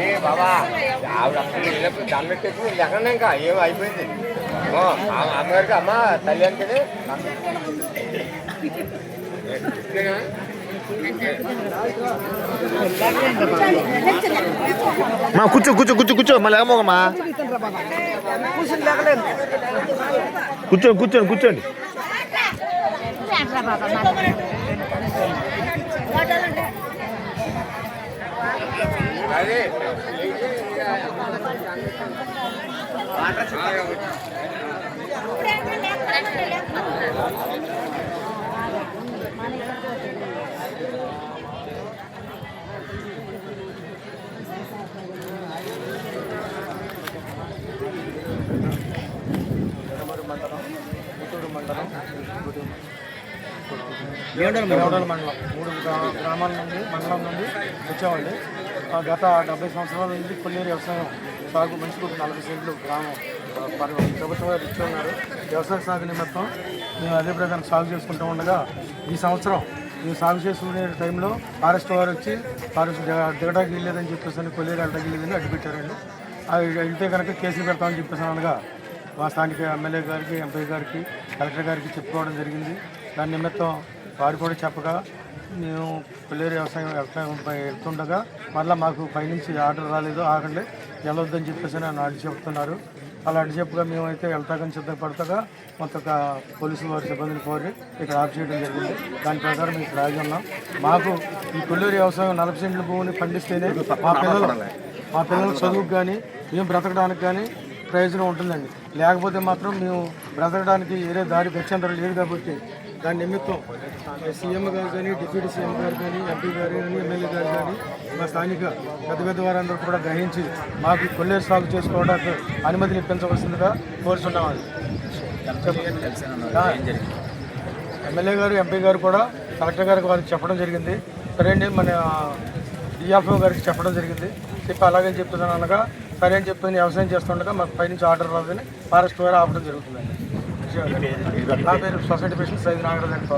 ఏ బాబా ఆవిడ వెళ్ళినప్పుడు దండ పెట్టేసి ఇంకా ఏం అయిపోయింది? అమ్మగారికి అమ్మ తల్లి అంటే మా కూర్చో కూర్చో కూర్చో కూర్చో మళ్ళీ ఏమోగమ్మా కూర్చోండి. కూర్చోండి కూర్చోండి అదే దేవడల మండలం? మూడు గ్రా- గ్రామాల నుండి మండలం నుండి వచ్చామండి ఆ, గత డెబ్బై సంవత్సరాల నుంచి కొల్లేరు వ్యవసాయం సాగు మనిషికి ఒక నలభై సెంట్లు గ్రామం ప్రభుత్వం వారు ఇచ్చి ఉన్నారు. వ్యవసాయ సాగు నిమిత్తం మేము అదే ప్రకారం సాగు చేసుకుంటూ ఉండగా ఈ సంవత్సరం మేము సాగు చేసుకునే టైంలో ఫారెస్ట్ వారు వచ్చి ఫారెస్ట్ దిగడానికి వెళ్ళేదని చెప్పేసి కొల్లేరు వెళ్ళడానికి వెళ్ళేదని అడ్డు పెట్టారండి. అది వెళ్తే కనుక కేసులు పెడతామని చెప్పేసి అనగా మా స్థానిక ఎమ్మెల్యే గారికి ఎంపీ గారికి కలెక్టర్ గారికి చెప్పుకోవడం జరిగింది. దాని నిమిత్తం వారు కూడా చెప్పగా మేము పిల్లేరు వ్యవసాయం వ్యవసాయం పై వెళ్తుండగా మళ్ళీ మాకు పైనుంచి ఆర్డర్ రాలేదు. ఆగండి వెళ్ళొద్దని చెప్పేసి నన్ను అడిగి చెప్తున్నారు. అలా అడిగి చెప్పగా మేమైతే వెళ్తాకని సిద్ధపడతాగా కొంత పోలీసు వారి సిబ్బందిని కోరి ఇక్కడ ఆఫ్ చేయడం జరిగింది. దాని ప్రకారం మేము ఇక్కడ ఉన్నాం. మాకు ఈ కొల్లూరు వ్యవసాయం నలభై సెంట్ల భూమిని పండిస్తేనే మా పిల్లలు మా పిల్లల చదువుకు కానీ మేము బ్రతకడానికి కానీ ప్రయోజనం ఉంటుందండి. లేకపోతే మాత్రం మేము బ్రతకడానికి వేరే దారి గత్యంతరం లేదు కాబట్టి దాని నిమిత్తం సీఎం గారు కానీ డిప్యూటీ సీఎం గారు కానీ ఎంపీ గారు కానీ ఎమ్మెల్యే గారు కానీ మా స్థానిక పెద్ద పెద్ద వారందరూ కూడా గ్రహించి మాకు కొల్లేరు సాగు చేసుకోవడానికి అనుమతిని ఇప్పించవలసిందిగా కోరుచున్నామండి ఆ, ఎమ్మెల్యే గారు ఎంపీ గారు కూడా కలెక్టర్ గారికి వారికి చెప్పడం జరిగింది. సరే అండి మన డిఎఫ్ఓ గారికి చెప్పడం జరిగింది. చెప్పి అలాగే చెప్తున్నాను అనగా సరే అని చెప్పి వ్యవసాయం చేస్తుండగా మాకు పైనుంచి ఆర్డర్ రాదని ఫారెస్ట్ వారు ఆపడం జరుగుతుందండి. నా పేరు సొసైటీ పేషెంట్ సైజ్ నాగరాజు అని